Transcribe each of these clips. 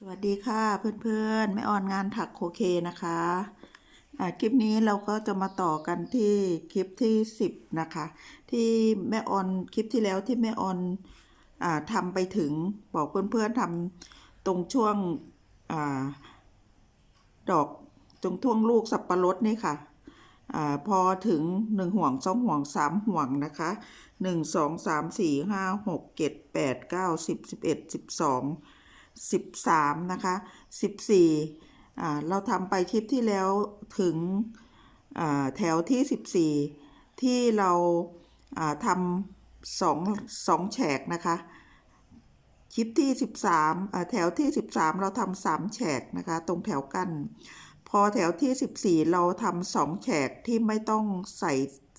สวัสดีค่ะเพื่อนๆแม่ออนงานถักโคเคนะคะคลิปนี้เราก็จะมาต่อกันที่คลิปที่ 10 นะคะ ที่แม่ออนคลิปที่แล้วที่แม่ออนอทำไปถึงบอกเพื่อนๆทำตรงช่วงอดอกตรงท่วงลูกสับปะรดนี่ค่ะอพอถึง 1 ห่วง 2 ห่วง 3 ห่วงนะคะ 1 2 3 4 5 6 7 8 9 10 11 12 13 นะคะ 14อ่เราทำไปคลิปที่แล้วถึงแถวที่ 14 ที่เราทำสองสองแฉกนะคะ คลิปที่ 13อ่าแถวที่ 13 เราทำสามแฉกนะคะ ตรงแถวกัน พอแถวที่ 14 เราทำสองแฉกที่ไม่ต้องใส่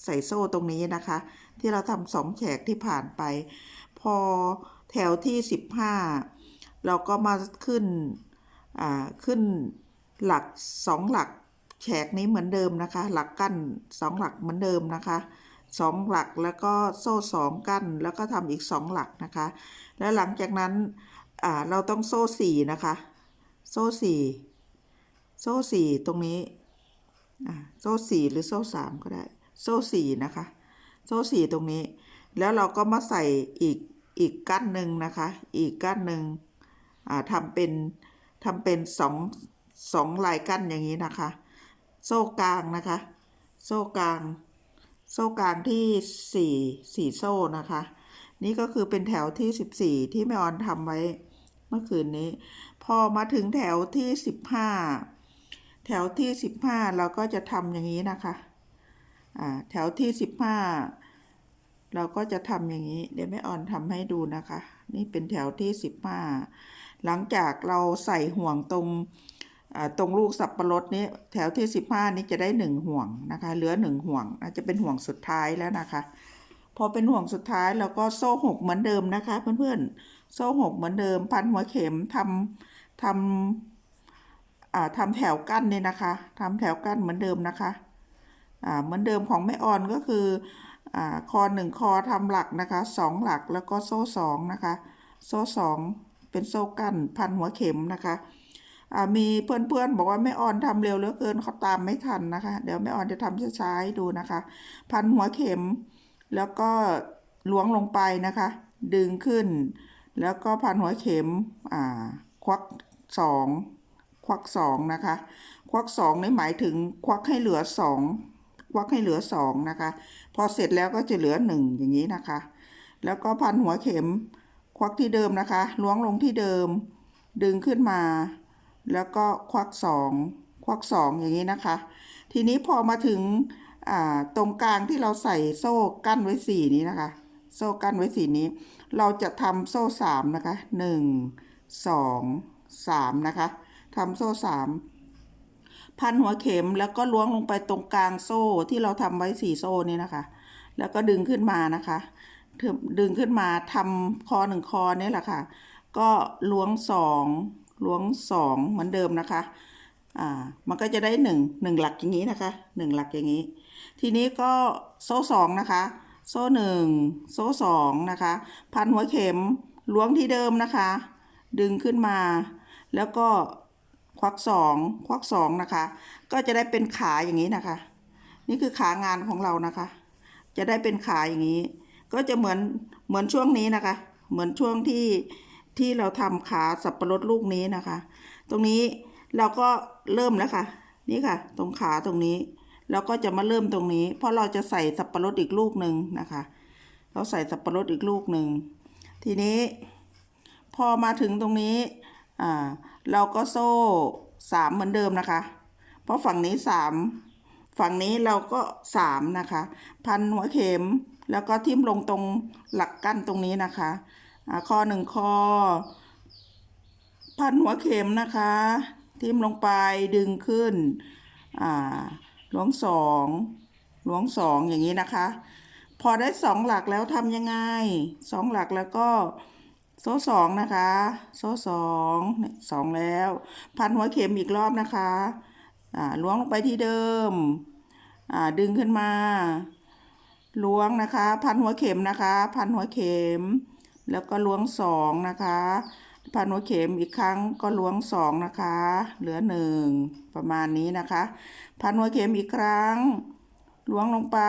ใส่โซ่ตรงนี้นะคะ ที่เราทำสองแฉกที่ผ่านไป พอแถวที่ 15 เราก็มาขึ้นอ่าขึ้นหลักสองหลักแฉกนี้เหมือนเดิมนะคะ หลักกั้นสองหลักเหมือนเดิมนะคะสองหลักแล้วก็โซ่สองกั้นแล้วก็ทำอีกสองหลักนะคะ แล้วหลังจากนั้นอ่าเราต้องโซ่สี่นะคะ โซ่สี่โซ่สี่ตรงนี้อ่าโซ่สี่หรือโซ่สามก็ได้ โซ่สี่นะคะ โซ่สี่ตรงนี้ แล้วเราก็มาใส่อีกอีกกั้นหนึ่งนะคะ อีกกั้นหนึ่ง ทำเป็นทำเป็นสองสองลายกั้นอย่างนี้นะคะ โซ่กลางนะคะ โซ่กลาง โซ่กลางที่สี่สี่โซ่นะคะ นี่ก็คือเป็นแถวที่สิบสี่ที่แม่ออนทำไว้เมื่อคืนนี้ พอมาถึงแถวที่สิบห้าแถวที่สิบห้าเราก็จะทำอย่างนี้นะคะอ่าแถวที่สิบห้าเราก็จะทำอย่างนี้ เดี๋ยวแม่ออนทำให้ดูนะคะ นี่เป็นแถวที่15ห หลังจากเราใส่ห่วงตรงตรงลูกสับปะรดนี้แถวที่ 15 นี้จะได้ 1 ห่วงนะคะเหลือ 1 ห่วงอาจจะเป็นห่วงสุดท้ายแล้วนะคะ พอเป็นห่วงสุดท้ายเราก็โซ่หกเหมือนเดิมนะคะ เพื่อนๆโซ่หกเหมือนเดิม พันหัวเข็มทำทำทำแถวกั้นเนี่ยนะคะทำแถวกั้นเหมือนเดิมนะคะเหมือนเดิมของแม่ออนก็คืออคอหนึ่งคอทำหลักนะคะสองหลักแล้วก็โซ่สองนะคะ โซ่สอง เป็นโซ่กั้นพันหัวเข็มนะคะอ่ามีเพื่อนๆบอกว่าแม่ออนทำเร็วเหลือเกินเขาตามไม่ทันนะคะ เดี๋ยวแม่ออนจะทำช้าๆให้ดูนะคะ พันหัวเข็ม แล้วก็ล้วงลงไปนะคะ ดึงขึ้น แล้วก็พันหัวเข็มอ่าควักสองควักสองนะคะ ควักสองนี่หมายถึงควักให้เหลือสองควักให้เหลือสองนะคะ พอเสร็จแล้วก็จะเหลือหนึ่งอย่างนี้นะคะ แล้วก็พันหัวเข็ม ควักที่เดิมนะคะ ล้วงลงที่เดิม ดึงขึ้นมา แล้วก็ควักสองควักสองอย่างนี้นะคะ ทีนี้พอมาถึงตรงกลางที่เราใส่โซ่กั้นไว้สี่นี้นะคะ โซ่กั้นไว้สี่นี้ เราจะทำโซ่สามนะคะหนึ่งสองสามนะคะทำโซ่สามพันหัวเข็มแล้วก็ล้วงลงไปตรงกลางโซ่ที่เราทำไว้สี่โซ่นี่นะคะ แล้วก็ดึงขึ้นมานะคะ ดึงขึ้นมาทำคอหนึ่งคอนี่แหละค่ะ ก็ล้วงสองล้วงสองเหมือนเดิมนะคะ อ่า มันก็จะได้หนึ่งหนึ่งหลักอย่างนี้นะคะหนึ่งหลักอย่างนี้ ทีนี้ก็โซ่สองนะคะ โซ่หนึ่งโซ่สองนะคะ พันหัวเข็มล้วงที่เดิมนะคะ ดึงขึ้นมา แล้วก็ควักสองควักสองนะคะ ก็จะได้เป็นขาอย่างนี้นะคะ นี่คือขางานของเรานะคะ จะได้เป็นขาอย่างนี้ ก็จะเหมือนเหมือนช่วงนี้นะคะ เหมือนช่วงที่ที่เราทำขาสับปะรดลูกนี้นะคะ ตรงนี้เราก็เริ่มแล้วค่ะ นี่ค่ะ ตรงขาตรงนี้เราก็จะมาเริ่มตรงนี้ เพราะเราจะใส่สับปะรดอีกลูกหนึ่งนะคะ เราใส่สับปะรดอีกลูกหนึ่งทีนี้พอมาถึงตรงนี้อ่าเราก็โซ่สามเหมือนเดิมนะคะ เพราะฝั่งนี้สาม ฝั่งนี้เราก็สามนะคะ พันหัวเข็มแล้วก็ทิ่มลงตรงหลักกั้นตรงนี้นะคะอ่าคอหนึ่งคอพันหัวเข็มนะคะ ทิ่มลงไปดึงขึ้นอ่าล้วงสองล้วงสองอย่างนี้นะคะ พอได้สองหลักแล้วทำยังไงสองหลักแล้วก็โซ่สองนะคะ โซ่สองสองแล้ว พันหัวเข็มอีกรอบนะคะ ล้วงลงไปที่เดิม ดึงขึ้นมา ล้วงนะคะ พันหัวเข็มนะคะ พันหัวเข็ม แล้วก็ล้วงสองนะคะ พันหัวเข็มอีกครั้งก็ล้วงสองนะคะ เหลือหนึ่งประมาณนี้นะคะ พันหัวเข็มอีกครั้ง ล้วงลงไป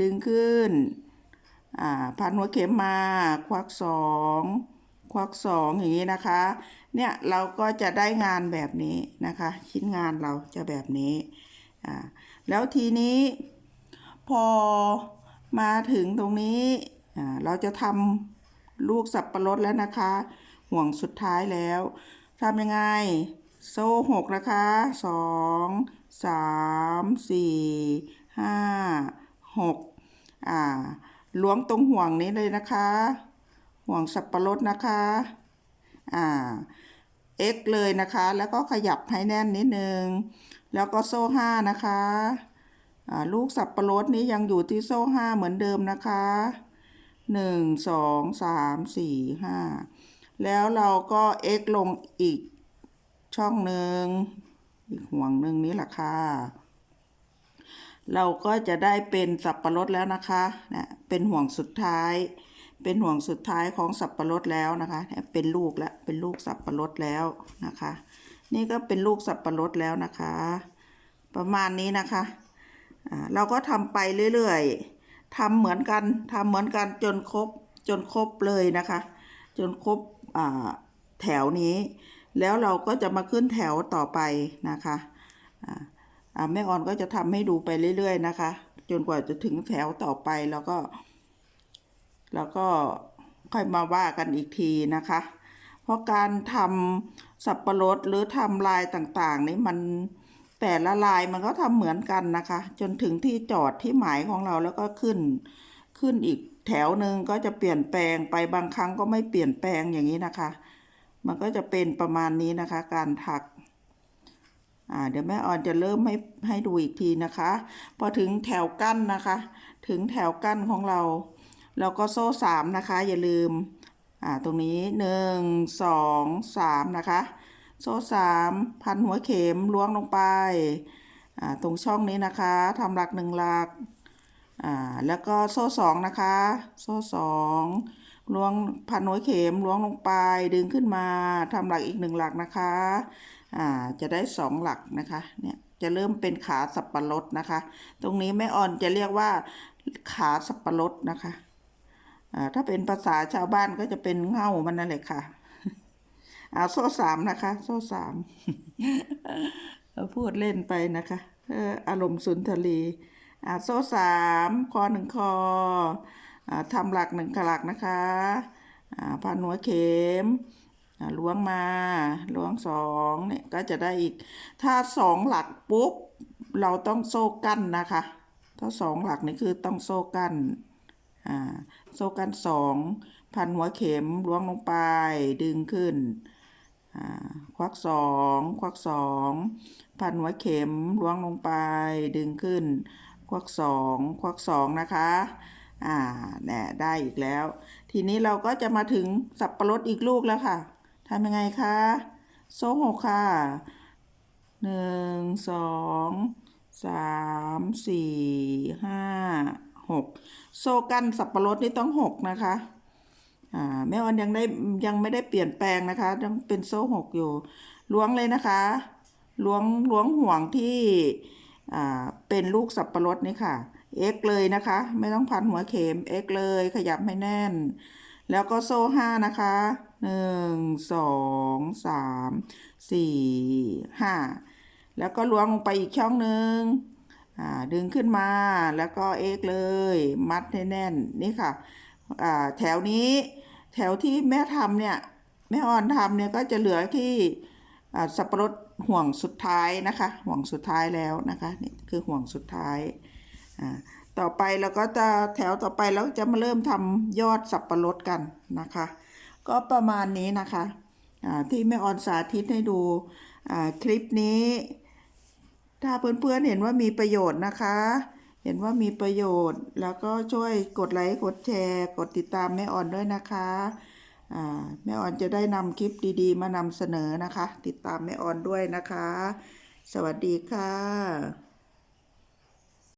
ดึงขึ้น พันหัวเข็มมา ควักสอง วักสองอย่างนี้นะคะ เนี่ยเราก็จะได้งานแบบนี้นะคะ ชิ้นงานเราจะแบบนี้อ่าแล้วทีนี้พอมาถึงตรงนี้อ่าเราจะทำลูกสับปะรดแล้วนะคะ ห่วงสุดท้ายแล้วทำยังไงโซ่หกนะคะสองสามสี่ห้าหกอ่าล้วงตรงห่วงนี้เลยนะคะ ห่วงสับปะรดนะคะ อ่า x เลยนะคะ แล้วก็ขยับให้แน่นนิดนึง แล้วก็โซ่ห้านะคะอ่าลูกสับปะรดนี้ยังอยู่ที่โซ่ห้าเหมือนเดิมนะคะหนึ่งสองสามสี่ห้าแล้วเราก็ x ลงอีกช่องหนึ่งอีกห่วงหนึ่งนี้แหละค่ะ เราก็จะได้เป็นสับปะรดแล้วนะคะนะเป็นห่วงสุดท้าย เป็นห่วงสุดท้ายของสับปะรดแล้วนะคะ เป็นลูกแล้วเป็นลูกสับปะรดแล้วนะคะ นี่ก็เป็นลูกสับปะรดแล้วนะคะ ประมาณนี้นะคะเราก็ทำไปเรื่อยๆทำเหมือนกันทำเหมือนกันจนครบจนครบเลยนะคะ จนครบแถวนี้ แล้วเราก็จะมาขึ้นแถวต่อไปนะคะแม่ออนก็จะทำให้ดูไปเรื่อย ๆ นะคะ จนกว่าจะถึงแถวต่อไปแล้วก็ แล้วก็ค่อยมาว่ากันอีกทีนะคะ เพราะการทำสับปะรดหรือทำลายต่างๆ นี่มันแต่ละลายมันก็ทำเหมือนกันนะคะ จนถึงที่จอดที่หมายของเราแล้วก็ขึ้น ขึ้นอีกแถวหนึ่งก็จะเปลี่ยนแปลงไปบางครั้งก็ไม่เปลี่ยนแปลงอย่างนี้นะคะ มันก็จะเป็นประมาณนี้นะคะ การถักอ่าเดี๋ยวแม่ออนจะเริ่มให้ให้ดูอีกทีนะคะ พอถึงแถวกั้นนะคะ ถึงแถวกั้นของเรา เราก็โซ่สามนะคะ อย่าลืมอ่าตรงนี้หนึ่งสองสามนะคะ โซ่สามพันหัวเข็มล้วงลงไปอ่าตรงช่องนี้นะคะทำหลักหนึ่งหลักอ่าแล้วก็โซ่สองนะคะ โซ่สองล้วงพันหัวเข็มล้วงลงไปดึงขึ้นมาทำหลักอีกหนึ่งหลักนะคะอ่าจะได้สองหลักนะคะเนี่ยจะเริ่มเป็นขาสับปะรดนะคะ ตรงนี้แม่อ่อนจะเรียกว่าขาสับปะรดนะคะ ถ้าเป็นภาษาชาวบ้านก็จะเป็นเง่ามันนั่นแหละค่ะอ่าโซ่สามนะคะ โซ่สามพูดเล่นไปนะคะเอออารมณ์สุนทรีอ่าโซ่สามคอหนึ่งคออ่าทำหลักหนึ่งหลักนะคะอ่าพันหัวเข็มอ่าล้วงมาล้วงสองเนี่ยก็จะได้อีก ถ้าสองหลักปุ๊บ เราต้องโซ่กั้นนะคะ ถ้าสองหลักนี่คือต้องโซ่กั้น โซ่กันสองพันหัวเข็มล้วงลงไปดึงขึ้น ควักสองควักสองพันหัวเข็มล้วงลงไปดึงขึ้น ควักสองควักสองนะคะอ่าแน่ได้อีกแล้ว ทีนี้เราก็จะมาถึงสับปะรดอีกลูกแล้วค่ะทำยังไงคะโซ่หกค่ะหนึ่งสองสามสี่ห้า หกโซกันสับปะรดนี่ต้องหกนะคะอ่าแม่ออนยังได้ยังไม่ได้เปลี่ยนแปลงนะคะยังเป็นโซ่หกอยู่ล้วงเลยนะคะล้วงล้วงห่วงที่อ่าเป็นลูกสับปะรดนี่ค่ะ x เลยนะคะ ไม่ต้องพันหัวเข็ม x เลยขยับให้แน่น แล้วก็โซ่ห้านะคะหนึ่งสองสามสี่ห้าแล้วก็ล้วงลงไปอีกช่องหนึ่ง ดึงขึ้นมาแล้วก็เอกเลย มัดให้แน่นนี่ค่ะแถวนี้แถวที่แม่ทำเนี่ยแม่ออนทำเนี่ยก็จะเหลือที่สับปะรดห่วงสุดท้ายนะคะ ห่วงสุดท้ายแล้วนะคะนี่คือห่วงสุดท้ายต่อไปเราก็จะแถวต่อไปเราจะมาเริ่มทำยอดสับปะรดกันนะคะ ก็ประมาณนี้นะคะที่แม่ออนสาธิตให้ดูคลิปนี้ ถ้าเพื่อนๆเห็นว่ามีประโยชน์นะคะ เห็นว่ามีประโยชน์ แล้วก็ช่วยกดไลค์กดแชร์ กดติดตามแม่ออนด้วยนะคะแม่ออนจะได้นำคลิปดีๆ มานำเสนอนะคะ ติดตามแม่ออนด้วยนะคะ สวัสดีค่ะ